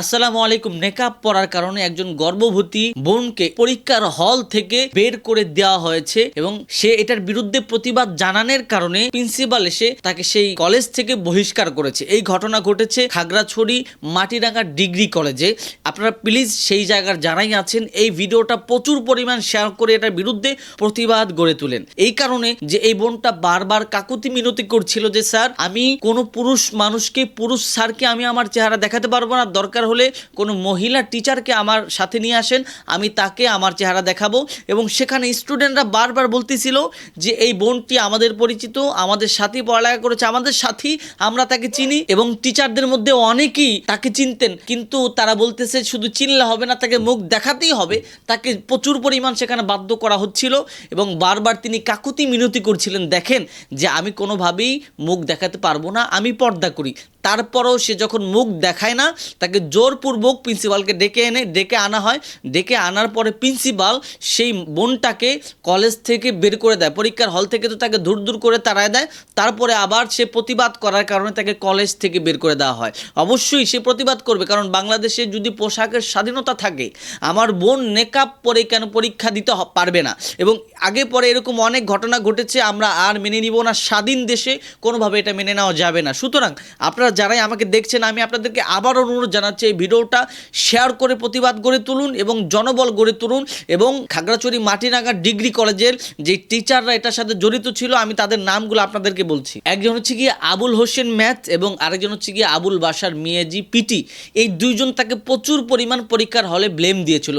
আসসালামু আলাইকুম। নেকাব পরার কারণে একজন গর্ভবতী বোনকে পরীক্ষার হল থেকে বের করে দেওয়া হয়েছে এবং সে এটার বিরুদ্ধে প্রতিবাদ জানানোর কারণে প্রিন্সিপাল এসে তাকে সেই কলেজ থেকে বহিষ্কার করেছে। এই ঘটনা ঘটেছে খাগড়াছড়ি মাটিরাঙ্গা ডিগ্রি কলেজে। আপনারা প্লিজ সেই জায়গার যারাই আছেন, এই ভিডিওটা প্রচুর পরিমাণ শেয়ার করে এটার বিরুদ্ধে প্রতিবাদ গড়ে তুলেন। এই কারণে যে এই বোনটা বারবার কাকুতি মিনতি করছিল যে, স্যার, আমি কোনো পুরুষ মানুষকে, পুরুষ স্যারকে আমি আমার চেহারা দেখাতে পারব না, দরকার হলে কোনো মহিলা টিচারকে আমার সাথে নিয়ে আসেন, আমি তাকে আমার চেহারা দেখাবো। এবং সেখানে স্টুডেন্টরা বারবার বলতেছিল যে, এই বোনটি আমাদের পরিচিত, আমাদের সাথী পড়ালেখা করেছে, আমাদের সাথী আমরা তাকে চিনি। এবং টিচারদের মধ্যে অনেকেই তাকে চিনতেন, কিন্তু তারা বলতেছে, শুধু চিনলে হবে না, তাকে মুখ দেখাতেই হবে। তাকে প্রচুর পরিমাণ সেখানে বাধ্য করা হচ্ছিল এবং বারবার তিনি কাকুতি মিনতি করছিলেন, দেখেন যে, আমি কোনোভাবেই মুখ দেখাতে পারব না, আমি পর্দা করি। তারপরও সে যখন মুখ দেখায় না, তাকে জোরপূর্বক প্রিন্সিপালকে ডেকে এনে, ডেকে আনা হয়। ডেকে আনার পরে প্রিন্সিপাল সেই বোনটাকে কলেজ থেকে বের করে দেয়। পরীক্ষার হল থেকে তো তাকে দূর দূর করে তাড়ায় দেয়। তারপরে আবার সে প্রতিবাদ করার কারণে তাকে কলেজ থেকে বের করে দেওয়া হয়। অবশ্যই সে প্রতিবাদ করবে, কারণ বাংলাদেশে যদি পোশাকের স্বাধীনতা থাকে, আমার বোন নেকাব পরে কেন পরীক্ষা দিতে পারবে না? এবং আগে পরে এরকম অনেক ঘটনা ঘটেছে, আমরা আর মেনে নিব না। স্বাধীন দেশে কোনোভাবে এটা মেনে নেওয়া যাবে না। সুতরাং আপনারা যারাই আমাকে দেখছেন, আমি আপনাদেরকে আবার অনুরোধ জানাচ্ছি এই ভিডিওটা শেয়ার করে প্রতিবাদ গড়ে তুলুন এবং জনবল গড়ে তুলুন এবং খাগড়াছড়ি মাটিনাগা ডিগ্রি কলেজের যে টিচাররা এটার সাথে জড়িত ছিল, আমি তাদের নামগুলো আপনাদেরকে বলছি। একজন হচ্ছে গিয়ে আবুল হোসেন ম্যাথ এবং আরেকজন হচ্ছে গিয়ে আবুল বাসার মিয়াজি পিটি। এই দুইজন তাকে প্রচুর পরিমাণ পরীক্ষার হলে ব্লেম দিয়েছিল।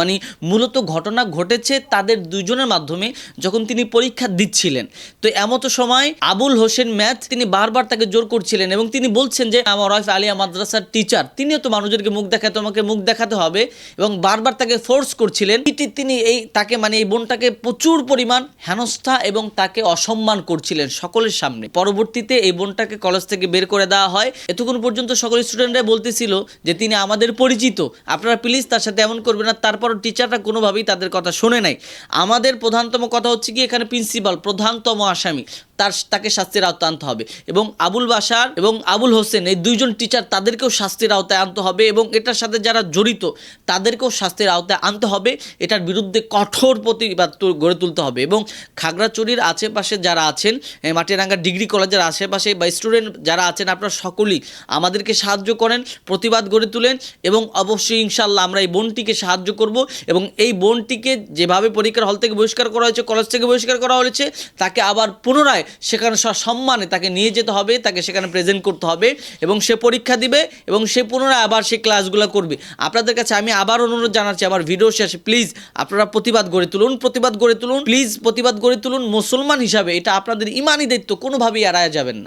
মানে মূলত ঘটনা ঘটেছে তাদের দুইজনের মাধ্যমে যখন তিনি পরীক্ষা দিচ্ছিলেন। তো এমতো সময় আবুল হোসেন ম্যাথ তিনি বারবার তাকে জোর করছিলেন এবং তিনি বলছেন যে, আমার ওয়াইফ আলিয়া মাদ্রাসার টিচার তিনিও তো মানুষদেরকে মুখ দেখাতে তোমাকে মুখ দেখাতে হবে। এবং বারবার তাকে ফোর্স করছিলেন। তিনি এই, তাকে মানে এই বোনটাকে প্রচুর পরিমাণ হেনস্থা এবং তাকে অসম্মান করছিলেন সকলের সামনে। পরবর্তীতে এই বোনটাকে কলেজ থেকে বের করে দেওয়া হয়। এতক্ষণ পর্যন্ত সকল স্টুডেন্টরা বলতেছিল যে, তিনি আমাদের পরিচিত। আপনারা প্লিজ তার সাথে এমন করবেন না। তারপর টিচাররা কোনোভাবেই তাদের কথা শোনে নাই। আমাদের প্রধানতম কথা হচ্ছে কি, এখানে প্রিন্সিপাল প্রধানতম আসামি। তার তাকে শাস্তির আওতায় আনতে হবে। এবং আবুল বাসার এবং আবুল হোসেন এই দুইজন টিচার তাদেরকেও শাস্তির আওতায় আনতে হবে এবং এটার সাথে যারা জড়িত তাদেরকেও শাস্তির আওতায় আনতে হবে। এটার বিরুদ্ধে কঠোর প্রতিবাদ গড়ে তুলতে হবে এবং খাগড়াছড়ির আশেপাশে যারা আছেন মাটিরাঙ্গা ডিগ্রি কলেজের আশেপাশে বা স্টুডেন্ট যারা আছেন, আপনারা সকলেই আমাদেরকে সাহায্য করেন, প্রতিবাদ গড়ে তুলেন এবং অবশ্যই ইনশাল্লাহ আমরা এই বোনটিকে সাহায্য করব এবং এই বোনটিকে যেভাবে পরীক্ষার হল থেকে বহিষ্কার করা হয়েছে কলেজ থেকে বহিষ্কার করা হয়েছে, তাকে আবার পুনরায় সেখানে সম্মানে তাকে নিয়ে যেতে হবে, তাকে সেখানে প্রেজেন্ট করতে হবে এবং সে পরীক্ষা দিবে এবং সে পুনরায় আবার সে ক্লাসগুলো করবে। আপনাদের কাছে আমি আবার অনুরোধ জানাচ্ছি আবার ভিডিও শেষে। প্লিজ আপনারা প্রতিবাদ গড়ে তুলুন, প্রতিবাদ গড়ে তুলুন। প্লিজ প্রতিবাদ গড়ে তুলুন। মুসলমান হিসাবে এটা আপনাদের ইমানি দায়িত্ব, কোনোভাবেই এড়ায় যাবেন না।